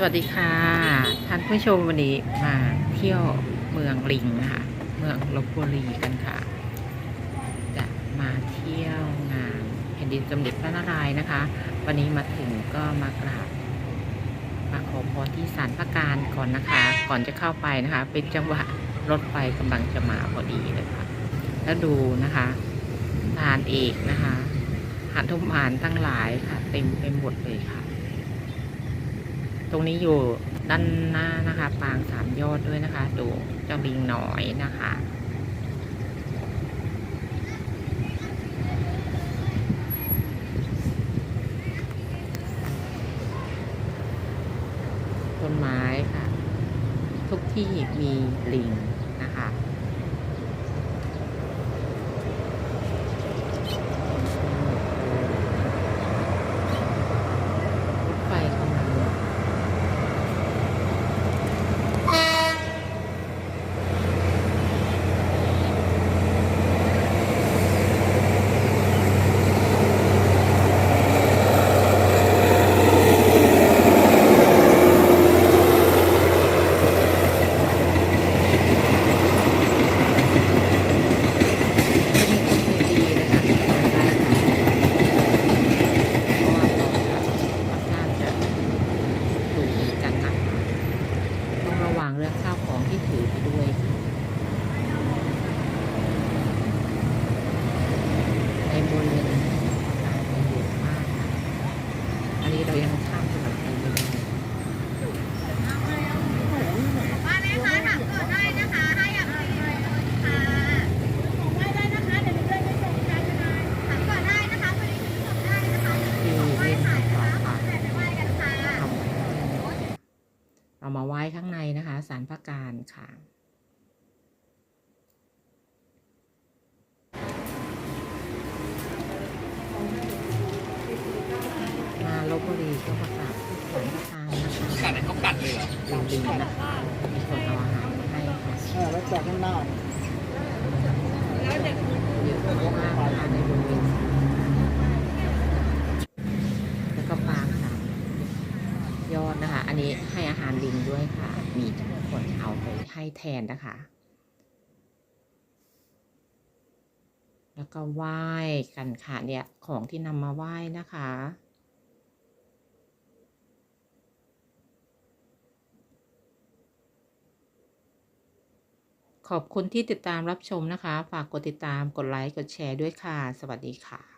สวัสดีค่ะท่านผู้ชมวันนี้มาเที่ยวเมืองลิงนะคะเมืองลบบุรีกันค่ะ จะมาเที่ยวงานแผ่นดินสมเด็จพระนารายณ์นะคะ วันนี้มาถึงก็มากราบมาขอพรที่ศาลพระการก่อนนะคะ ก่อนจะเข้าไปนะคะ เป็นจังหวะรถไฟกำลังจะมาพอดีเลยค่ะ แล้วดูนะคะทานเอกนะคะหันทุมหานทั้งหลายค่ะ เต็มไปหมดเลยค่ะ ตรงนี้อยู่ด้านหน้านะคะ ปางสามยอดด้วยนะคะ ดูเจ้าลิงน้อยนะคะต้นไม้ค่ะ ทุกที่มีลิงนะคะ รถไฟกำลัง ต้องระวังเรื่องข้าวของที่ถือไปด้วยค่ะในบริเวณการไปเยอะมากค่ะอันนี้เรายังข้ามถนนไปไม่ได้ ว่าแม่ค้าถามก่อนได้นะคะถ้าอยากไปเลยค่ะส่งไว้ได้นะคะ เดี๋ยวหนูเลยไปส่งกันนะคะถามก่อนได้นะคะวันนี้ส่งได้นะคะ ที่ ไหว้ เล่น ขาย ต่อ นะคะขอ ค่ะ แต่ไปไหว้กันค่ะ ทำ เรามาไหว้ข้างในนะคะ สารพระการค่ะ มาลบบุรีก็มากราบสารพระการนะคะกัดเขากัดเลยเหรอเราดีนะคะมีคนเอาอาหารมาให้ค่ะเออแล้วแจกข้างนอกเยอะมากนะคะในบริเวณแล้วก็ปางค่ะ ย อดนะคะ อันนี้ให้อาหารลิงด้วยค่ะ มีคนเอาไปให้แทนนะคะ แล้วก็ไหว้กันค่ะเนี่ยของที่นำมาไหว้นะคะขอบคุณที่ติดตามรับชมนะคะ ฝากกดติดตาม กดไลค์ กดแชร์ด้วยค่ะ สวัสดีค่ะ